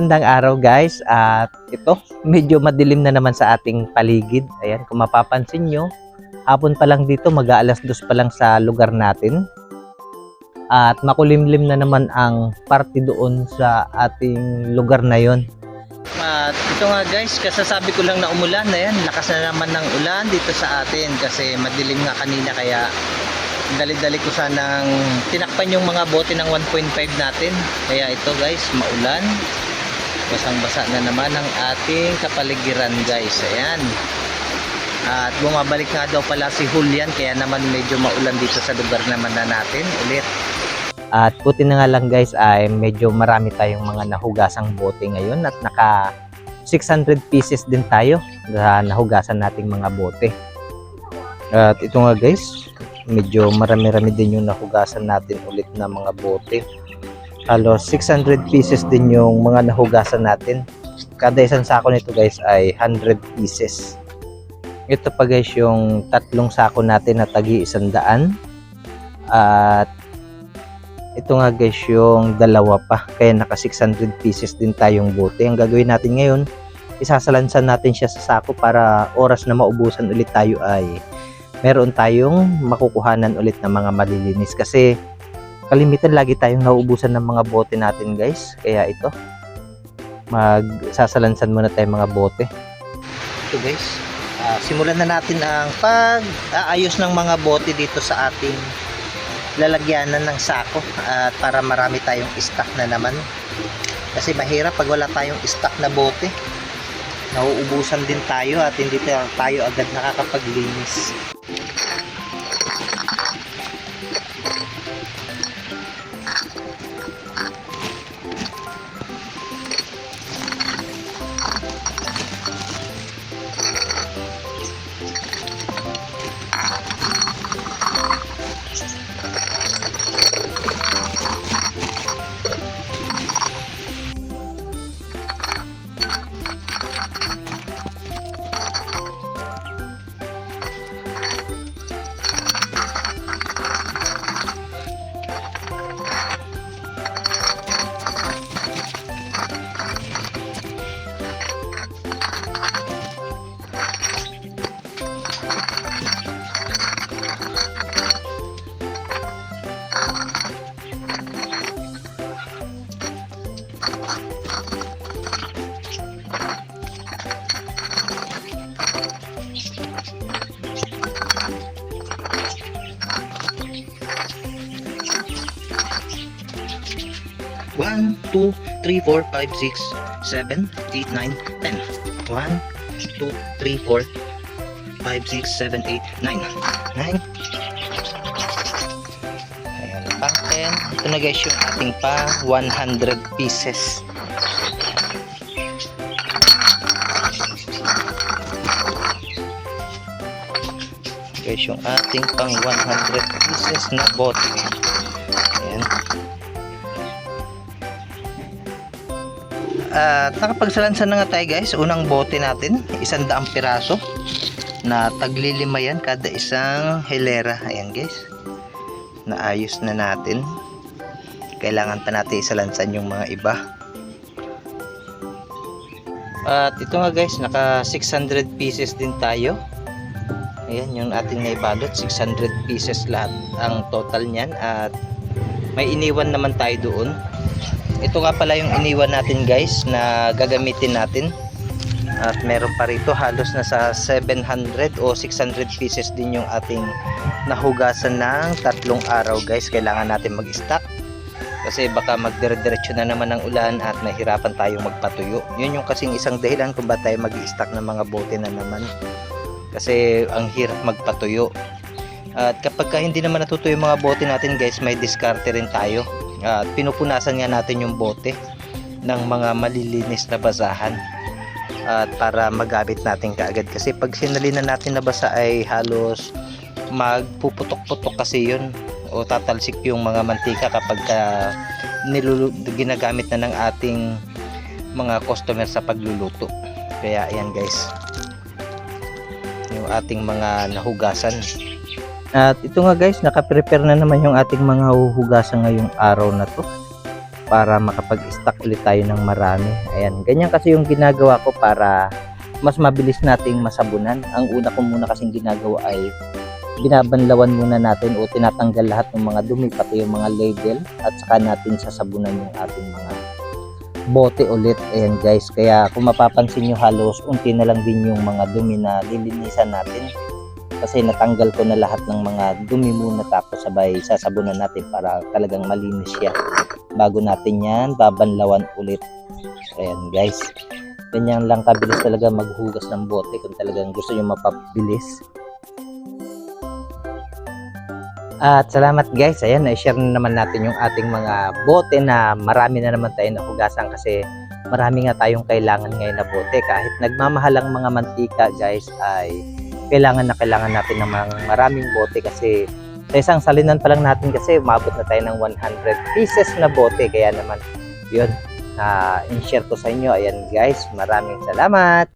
Magandang araw guys at ito medyo madilim na naman sa ating paligid. Ayan kung mapapansin nyo hapon pa lang dito mag-aalas dos pa lang sa lugar natin. At makulimlim na naman ang parte doon sa ating lugar na yon. At ito nga guys, kasasabi ko lang na umulan na yan. Lakas na naman ng ulan dito sa atin kasi madilim nga kanina kaya dali-dali ko sanang tinakpan yung mga bote ng 1.5 natin. Kaya ito guys, maulan. Basang-basa na naman ang ating kapaligiran guys. Ayan. At bumabalik nga daw pala si Julian kaya naman medyo maulan dito sa lugar naman na natin ulit. At puti na nga lang guys ay medyo marami tayong mga nahugasang bote ngayon at naka 600 pieces din tayo na nahugasan nating mga bote. At ito nga guys, medyo marami-rami din yung nahugasan natin ulit na mga bote. Halos 600 pieces din yung mga nahugasan natin. Kada isang sako nito guys ay 100 pieces. Ito pa guys yung tatlong sako natin na tagi isandaan. At ito nga guys yung dalawa pa. Kaya naka 600 pieces din tayong bote. Ang gagawin natin ngayon, isasalansan natin siya sa sako para oras na maubusan ulit tayo ay meron tayong makukuhanan ulit ng mga malilinis. Kasi kalimitan lagi tayong nauubusan ng mga bote natin guys. Kaya ito, magsasalansan muna tayo mga bote. Ito guys, ah, simulan na natin ang pag-aayos ng mga bote dito sa ating lalagyanan ng sako at para marami tayong stock na naman. Kasi mahirap pag wala tayong stock na bote. Nauubusan din tayo at hindi tayo agad nakakapaglinis. One, two, three, four, five, six, seven, eight, nine, ten. One, two, three, four, five, six, seven, eight, nine. Nine. Ayan, pang 10. Ito na guys yung ating pa 100 pieces. Guys, yung ating pang 100 pieces na bote. At nakapagsalansan na nga tayo guys. Unang bote natin, isang daang piraso na taglilima yan kada isang hilera. Ayan guys. Naayos na natin. Kailangan pa natin isalansan yung mga iba. At ito nga guys, naka 600 pieces din tayo. Ayan, yung ating naibalot, 600 pieces lahat ang total niyan at may iniwan naman tayo doon ito nga pala yung iniwan natin guys na gagamitin natin. At meron pa rito halos nasa 700 o 600 pieces din yung ating nahugasan ng tatlong araw guys. Kailangan natin mag stock kasi baka magdire-diretso na naman ang ulan at nahirapan tayong magpatuyo. Yun yung kasing isang dahilan kung ba tayo mag stock ng mga bote na naman. Kasi ang hirap magpatuyo. At kapag ka hindi naman natutuyo yung mga bote natin guys may diskarte rin tayo at pinupunasan nga natin yung bote ng mga malilinis na basahan at para magamit natin kaagad. Kasi pag sinalinan natin na basa ay halos magpuputok-putok kasi yun o tatalsik yung mga mantika kapag ka nilulu- ginagamit na ng ating mga customer sa pagluluto. Kaya ayan guys. Yung ating mga nahugasan at ito nga guys, naka-prepare na naman yung ating mga huhugasan ngayong araw na to. para makapag-stock ulit tayo ng marami. Ayan, ganyan kasi yung ginagawa ko para mas mabilis nating masabunan. Ang una ko muna kasing ginagawa ay binabanlawan muna natin o tinatanggal lahat ng mga dumi pati yung mga label at saka natin sasabunan yung ating mga bote ulit. Ayan guys, kaya kung mapapansin nyo halos unti na lang din yung mga dumi na lilinisan natin kasi natanggal ko na lahat ng mga dumi muna tapos sabay sasabunan natin para talagang malinis siya. Bago natin yan babanlawan ulit. Ayan guys. Ganyan lang kabilis talaga maghugas ng bote kung talagang gusto nyo mapabilis. At salamat guys. Ayan na-share na naman natin yung ating mga bote na marami na naman tayo nahugasan kasi marami nga tayong kailangan ngayon na bote. Kahit nagmamahal ang mga mantika guys ay kailangan na kailangan natin ng maraming bote kasi sa isang salinan pa lang natin kasi umabot na tayo ng 100 pieces na bote. Kaya naman yun na in-share ko sa inyo. Ayan guys maraming salamat